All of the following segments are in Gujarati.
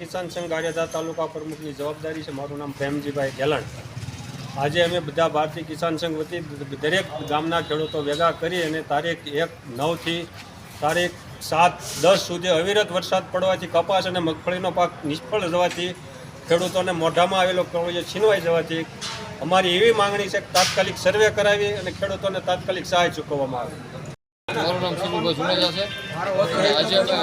કિસાન સંઘ ગાડિયાધાર તાલુકા પ્રમુખની જવાબદારી છે. મારું નામ પ્રેમજીભાઈ ગેલણ આજે અમે બધા ભારતીય કિસાન સંઘ વતી દરેક ગામના ખેડૂતો ભેગા કરી અને તારીખ એક નવથી તારીખ સાત દસ સુધી અવિરત વરસાદ પડવાથી કપાસ અને મગફળીનો પાક નિષ્ફળ જવાથી ખેડૂતોને મોઢામાં આવેલો કળોયો છીનવાઈ જવાથી અમારી એવી માંગણી છે કે તાત્કાલિક સર્વે કરાવી અને ખેડૂતોને તાત્કાલિક સહાય ચૂકવવામાં આવે. મારું નામ સિંધુભાઈ જુનેજા છે. આજે અમે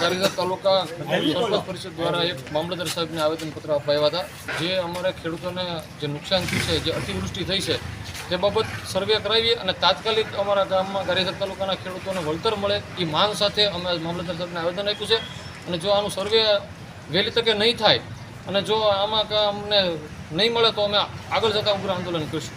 ગારીધર તાલુકા સરપંચ પરિષદ દ્વારા એક મામલતદાર સાહેબને આવેદનપત્ર આપવા હતા. જે અમારે ખેડૂતોને જે નુકસાન થયું છે, જે અતિવૃષ્ટિ થઈ છે, તે બાબત સર્વે કરાવી અને તાત્કાલિક અમારા ગામમાં ગારીધર તાલુકાના ખેડૂતોને વળતર મળે એ માંગ સાથે અમે મામલતદાર સાહેબને આવેદન આપ્યું છે. અને જો આનું સર્વે વહેલી તકે નહીં થાય અને જો આમાં અમને નહીં મળે તો અમે આગળ જતાં ઉગ્ર આંદોલન કરીશું.